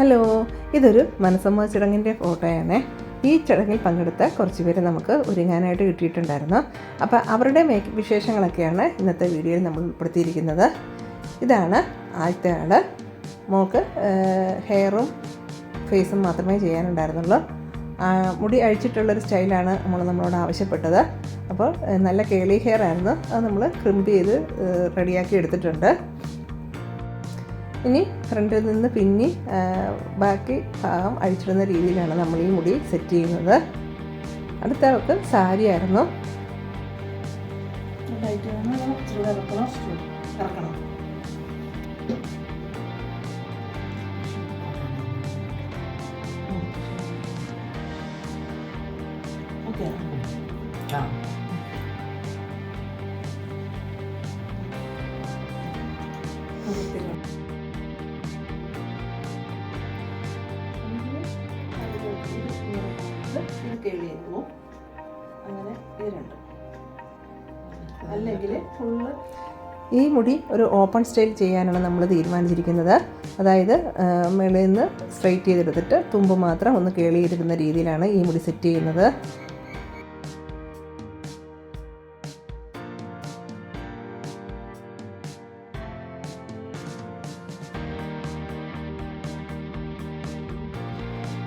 Hello ഇതൊരു മനസ്സമ്മത ചടങ്ങിന്റെ ഫോട്ടോയാണ്. ഈ ചടങ്ങിൽ പങ്കെടുത്ത കുറച്ച് പേര് നമുക്ക് ഒരുങ്ങാനായിട്ട് കിട്ടിയിട്ടുണ്ടായിരുന്നു. അപ്പോൾ അവരുടെ മേക്ക് വിശേഷങ്ങളൊക്കെയാണ് ഇന്നത്തെ വീഡിയോയിൽ നമ്മൾ ഉൾപ്പെടുത്തിയിരിക്കുന്നത്. ഇതാണ് ആദ്യത്തെ ആൾ മോക്ക് ഹെയറും ഫേസും മാത്രമേ ചെയ്യാനുണ്ടായിരുന്നുള്ളൂ. മുടി അഴിച്ചിട്ടുള്ളൊരു സ്റ്റൈലാണ് നമ്മൾ നമ്മളോട് ആവശ്യപ്പെട്ടത്. അപ്പോൾ നല്ല കേളി ഹെയർ ആയിരുന്നു. അത് നമ്മൾ ക്രിമ്പ് ചെയ്ത് റെഡിയാക്കി എടുത്തിട്ടുണ്ട്. ഇനി ഫ്രണ്ടിൽ നിന്ന് പിന്നി ആ, ബാക്കി ഭാഗം അഴിച്ചിടുന്ന രീതിയിലാണ് നമ്മൾ ഈ മുടി സെറ്റ് ചെയ്യുന്നത്. അടുത്ത അവർക്ക് സാരി ആയിരുന്നു. ഓക്കെ. ഇത് കേളിയായിരുന്നു അങ്ങനെ ഇത് രണ്ട്. അല്ലെങ്കിൽ ഫുള്ള് ഈ മുടി ഒരു ഓപ്പൺ സ്റ്റൈൽ ചെയ്യാനാണ് നമ്മൾ തീരുമാനിച്ചിരിക്കുന്നത്. അതായത് മേളിൽ നിന്ന് സ്ട്രൈറ്റ് ചെയ്തെടുത്തിട്ട് തുമ്പ് മാത്രം ഒന്ന് കേളിയിരുന്ന രീതിയിലാണ് ഈ മുടി സെറ്റ് ചെയ്യുന്നത്.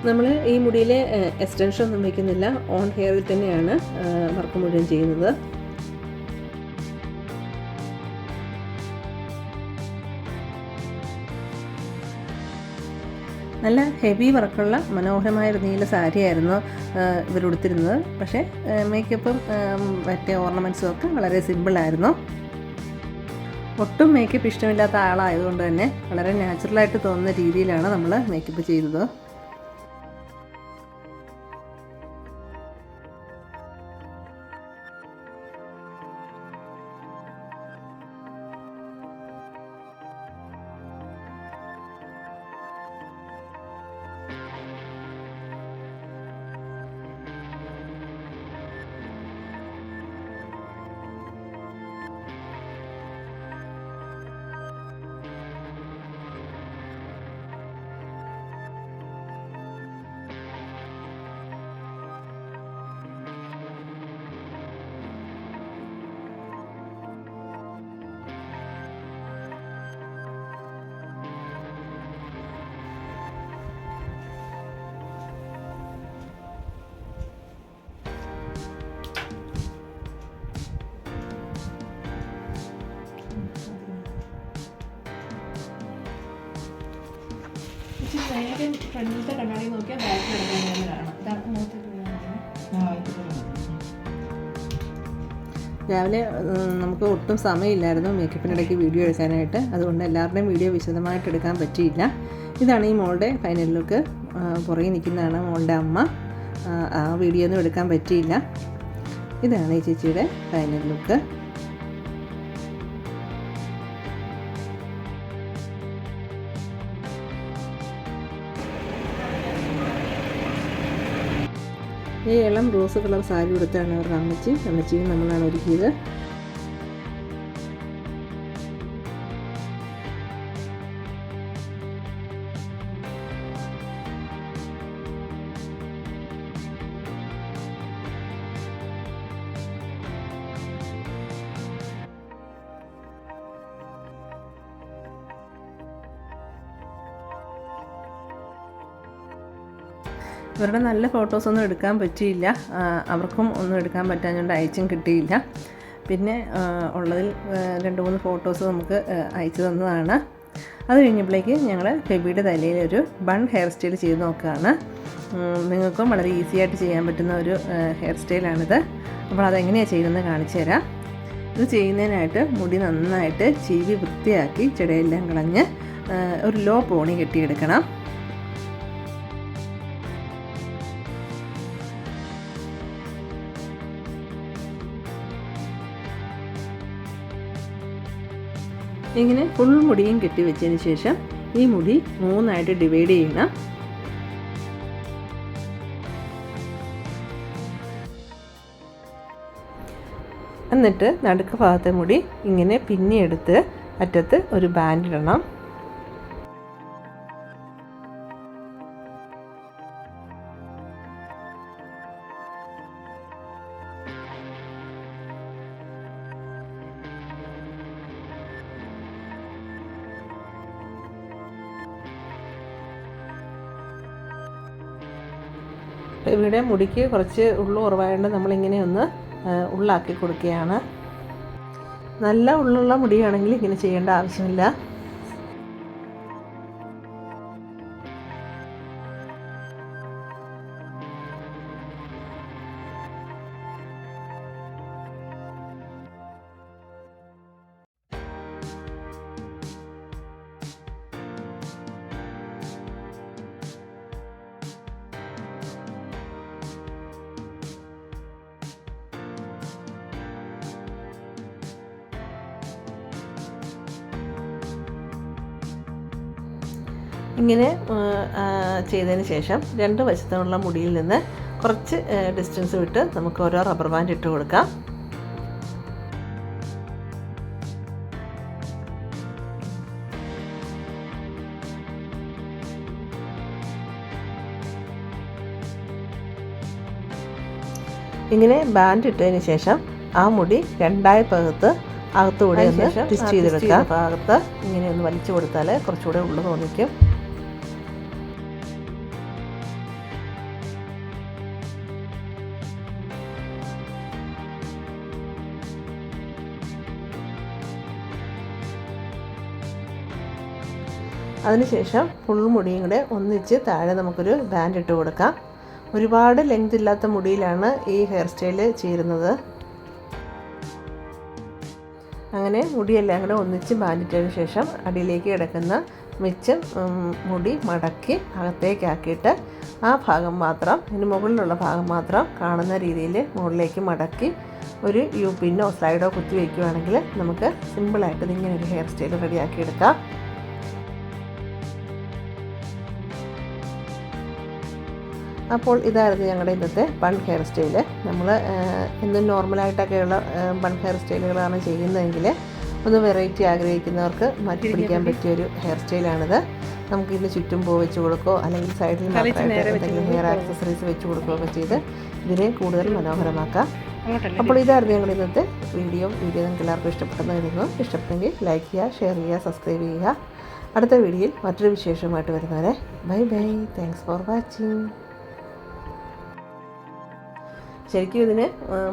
നമ്മൾ ഈ മുടിയിൽ എക്സ്റ്റൻഷൻ ഒന്നും വയ്ക്കുന്നില്ല ഓൺ ഹെയറിൽ തന്നെയാണ് വർക്ക് മുഴുവൻ ചെയ്യുന്നത്. നല്ല ഹെവി വർക്കുള്ള മനോഹരമായ ഒരു നീല സാരിയായിരുന്നു ഇവരുടുത്തിരുന്നത് പക്ഷേ മേക്കപ്പും മറ്റേ ഓർണമെന്റ്സും ഒക്കെ വളരെ സിമ്പിളായിരുന്നു ഒട്ടും മേക്കപ്പ് ഇഷ്ടമില്ലാത്ത ആളായതുകൊണ്ട് തന്നെ വളരെ നാച്ചുറലായിട്ട് തോന്നുന്ന രീതിയിലാണ് നമ്മൾ മേക്കപ്പ് ചെയ്തത്. ഫ്രണ്ടിലത്തെ കണ്ണാടി നോക്കിയാൽ ബാക്കിൽ രാവിലെ നമുക്ക് ഒട്ടും സമയമില്ലായിരുന്നു മേക്കപ്പിനിടയ്ക്ക് വീഡിയോ എടുക്കാനായിട്ട്. അതുകൊണ്ട് എല്ലാവരുടെയും വീഡിയോ വിശദമായിട്ട് എടുക്കാൻ പറ്റിയില്ല. ഇതാണ് ഈ മോളുടെ ഫൈനൽ ലുക്ക് പുറകെ നിൽക്കുന്നതാണ് മോളുടെ അമ്മ. ആ വീഡിയോ ഒന്നും എടുക്കാൻ പറ്റിയില്ല. ഇതാണ് ഈ ചേച്ചിയുടെ ഫൈനൽ ലുക്ക് ഈ ഇളം റോസ് കളർ സാരി ഉടുത്താണ് അവരുടെ അമ്മച്ചി അമ്മച്ചിയും നമ്മളാണ് ഒരുക്കിയത്. ഇവരുടെ നല്ല ഫോട്ടോസൊന്നും എടുക്കാൻ പറ്റിയില്ല. അവർക്കും ഒന്നും എടുക്കാൻ പറ്റാഞ്ഞുകൊണ്ട് അയച്ചും കിട്ടിയില്ല. പിന്നെ ഉള്ളതിൽ രണ്ട് മൂന്ന് ഫോട്ടോസ് നമുക്ക് അയച്ചു തന്നതാണ്. അത് കഴിഞ്ഞപ്പോഴേക്ക് ഞങ്ങൾ ഫെബിയുടെ തലയിൽ ഒരു ബൺ ഹെയർ സ്റ്റൈൽ ചെയ്ത് നോക്കുകയാണ്. നിങ്ങൾക്കും വളരെ ഈസി ആയിട്ട് ചെയ്യാൻ പറ്റുന്ന ഒരു ഹെയർ സ്റ്റൈലാണിത് അപ്പോൾ അതെങ്ങനെയാണ് ചെയ്യുന്നത് കാണിച്ചു തരാം. ഇത് ചെയ്യുന്നതിനായിട്ട് മുടി നന്നായിട്ട് ചീവി വൃത്തിയാക്കി ചെടയെല്ലാം കളഞ്ഞ് ഒരു ലോ പോണി കെട്ടിയെടുക്കണം. ഇങ്ങനെ ഫുൾ മുടിയും കെട്ടി വെച്ചതിന് ശേഷം ഈ മുടി മൂന്നായിട്ട് ഡിവൈഡ് ചെയ്യണം എന്നിട്ട് നടുക്ക് ഭാഗത്തെ മുടി ഇങ്ങനെ പിന്നിയെടുത്ത് അറ്റത്ത് ഒരു ബാൻഡ് ഇടണം. ഇവിടെ മുടിക്ക് കുറച്ച് ഉള്ളു കുറവായതുകൊണ്ട് നമ്മളിങ്ങനെ ഒന്ന് ഉള്ളാക്കി കൊടുക്കുകയാണ്. നല്ല ഉള്ളുള്ള മുടിയാണെങ്കിൽ ഇങ്ങനെ ചെയ്യേണ്ട ആവശ്യമില്ല. ഇങ്ങനെ ചെയ്തതിന് ശേഷം രണ്ട് വശത്തുള്ള മുടിയിൽ നിന്ന് കുറച്ച് ഡിസ്റ്റൻസ് വിട്ട് നമുക്ക് ഓരോ റബ്ബർ ബാൻഡ് ഇട്ട് കൊടുക്കാം. ഇങ്ങനെ ബാൻഡ് ഇട്ടതിന് ശേഷം ആ മുടി രണ്ടായ ഭാഗത്ത് അകത്തുകൂടെ ഒന്ന് ട്വിസ്റ്റ് ചെയ്തെടുക്കാം. ഭാഗത്ത് ഇങ്ങനെ ഒന്ന് വലിച്ചു കൊടുത്താൽ കുറച്ചുകൂടെ ഉള്ളു തോന്നിക്കും. അതിനുശേഷം ഫുൾ മുടിയും കൂടെ ഒന്നിച്ച് താഴെ നമുക്കൊരു ബാൻഡ് ഇട്ട് കൊടുക്കാം. ഒരുപാട് ലെങ്ത് ഇല്ലാത്ത മുടിയിലാണ് ഈ ഹെയർ സ്റ്റൈൽ ചേരുന്നത്. അങ്ങനെ മുടിയെല്ലാം കൂടെ ഒന്നിച്ച് ബാൻഡിട്ടതിന് ശേഷം അടിയിലേക്ക് കിടക്കുന്ന മിച്ചം മുടി മടക്കി അകത്തേക്കാക്കിയിട്ട് ആ ഭാഗം മാത്രം ഇതിന് മുകളിലുള്ള ഭാഗം മാത്രം കാണുന്ന രീതിയിൽ മുകളിലേക്ക് മടക്കി ഒരു യു പിന്നോ സ്ലൈഡോ കുത്തി വയ്ക്കുകയാണെങ്കിൽ നമുക്ക് സിമ്പിളായിട്ട് ഇതിങ്ങനെ ഒരു ഹെയർ സ്റ്റൈൽ റെഡിയാക്കി എടുക്കാം. അപ്പോൾ ഇതായിരുന്നു ഞങ്ങളുടെ ഇന്നത്തെ ബൺ ഹെയർ സ്റ്റൈൽ നമ്മൾ എന്നും നോർമലായിട്ടൊക്കെയുള്ള ബൺ ഹെയർ സ്റ്റൈലുകളാണ് ചെയ്യുന്നതെങ്കിൽ ഒന്ന് വെറൈറ്റി ആഗ്രഹിക്കുന്നവർക്ക് മാറ്റി പിടിക്കാൻ പറ്റിയ ഒരു ഹെയർ സ്റ്റൈലാണിത് നമുക്ക് ഇതിന് ചുറ്റും പോ വെച്ച് കൊടുക്കുകയോ അല്ലെങ്കിൽ സൈഡിൽ മാത്രമായിട്ട് എന്തെങ്കിലും ഹെയർ ആക്സസറീസ് വെച്ച് കൊടുക്കുകയോ ഒക്കെ ചെയ്ത് ഇതിനെ കൂടുതൽ മനോഹരമാക്കാം. അപ്പോൾ ഇതായിരുന്നു ഞങ്ങളുടെ ഇന്നത്തെ വീഡിയോ വീഡിയോ നിങ്ങൾക്ക് എല്ലാവർക്കും ഇഷ്ടപ്പെട്ടെന്ന് കരുതുന്നു ഇഷ്ടപ്പെട്ടെങ്കിൽ ലൈക്ക് ചെയ്യുക ഷെയർ ചെയ്യുക സബ്സ്ക്രൈബ് ചെയ്യുക. അടുത്ത വീഡിയോയിൽ മറ്റൊരു വിശേഷമായിട്ട് വരുന്നവരെ bye bye thanks for watching ശരിക്കും ഇതിന്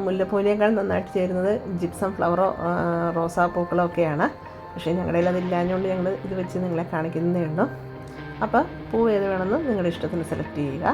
മുല്ലപ്പൂവിനേക്കാൾ നന്നായിട്ട് ചേരുന്നത് ജിപ്സം ഫ്ലവറോ റോസാപ്പൂക്കളോ ഒക്കെയാണ്. പക്ഷേ ഞങ്ങളുടെ കയ്യിൽ അതില്ലാഞ്ഞുകൊണ്ട് ഞങ്ങൾ ഇത് വെച്ച് നിങ്ങളെ കാണിക്കുന്നതേ ഉള്ളൂ. അപ്പോൾ പൂവ് ഏത് വേണമെന്ന് നിങ്ങളുടെ ഇഷ്ടത്തിന് സെലക്ട് ചെയ്യുക.